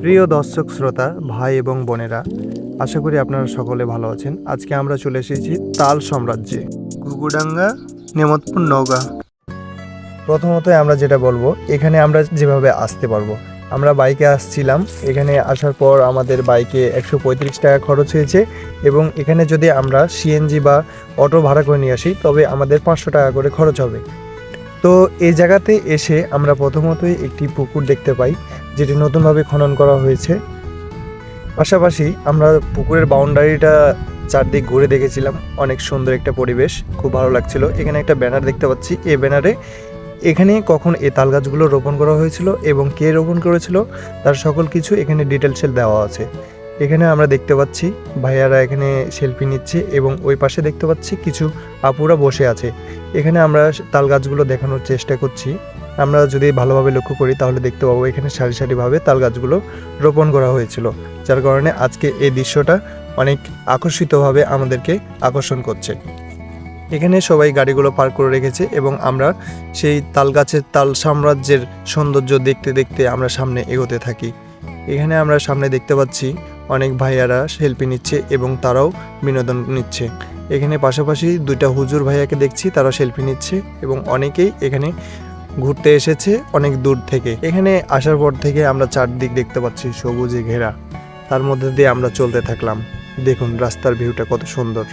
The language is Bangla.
প্রিয় দর্শক, শ্রোতা, ভাই এবং বোনেরা, আশা করি আপনারা সকলে ভালো আছেন। আজকে আমরা চলে এসেছি তাল সাম্রাজ্যে, গুগুডাঙ্গা, নেমতপুর, নওগাঁ। প্রথমত আমরা যেটা বলব, এখানে আমরা যেভাবে আসতে পারব। আমরা বাইকে আসছিলাম, এখানে আসার পর আমাদের বাইকে একশো পঁয়ত্রিশ টাকা খরচ হয়েছে এবং এখানে যদি আমরা সিএনজি বা অটো ভাড়া করে নিয়ে আসি, তবে আমাদের পাঁচশো টাকা করে খরচ হবে। তো এই জায়গাতে এসে আমরা প্রথমতই একটি পুকুর দেখতে পাই, যেটি নতুনভাবে খনন করা হয়েছে। পাশাপাশি আমরা পুকুরের বাউন্ডারিটা চারদিক ঘুরে দেখেছিলাম। অনেক সুন্দর একটা পরিবেশ, খুব ভালো লাগছিল। এখানে একটা ব্যানার দেখতে পাচ্ছি। এই ব্যানারে এখানে কখন এই তাল গাছগুলো রোপণ করা হয়েছিল এবং কে রোপণ করেছিল, তার সকল কিছু এখানে ডিটেলসে দেওয়া আছে। এখানে আমরা দেখতে পাচ্ছি ভাইয়ারা এখানে সেলফি নিচ্ছে এবং ওই পাশে দেখতে পাচ্ছি কিছু আপুরা বসে আছে। এখানে আমরা তাল গাছগুলো দেখানোর চেষ্টা করছি। আমরা যদি ভালোভাবে লক্ষ্য করি তাহলে দেখতে পাবো এখানে সারি সারিভাবে তাল গাছগুলো রোপণ করা হয়েছিল, যার কারণে আজকে এই দৃশ্যটা অনেক আকর্ষিতভাবে আমাদেরকে আকর্ষণ করছে। এখানে সবাই গাড়িগুলো পার্ক করে রেখেছে এবং আমরা সেই তাল গাছের তাল সাম্রাজ্যের সৌন্দর্য দেখতে দেখতে আমরা সামনে এগোতে থাকি। এখানে আমরা সামনে দেখতে পাচ্ছি অনেক ভাইয়ারা সেলফি নিচ্ছে এবং তারাও বিনোদন নিচ্ছে। এখানে পাশাপাশি দুইটা হুজুর ভাইয়াকে দেখছি, তারা সেলফি নিচ্ছে এবং অনেকেই এখানে ঘুরতে এসেছে অনেক দূর থেকে। এখানে আসার পর থেকে আমরা চারদিক দেখতে পাচ্ছি সবুজে ঘেরা। তার মধ্যে দিয়ে আমরা চলতে থাকলাম। দেখুন রাস্তার ভিউটা কত সুন্দর।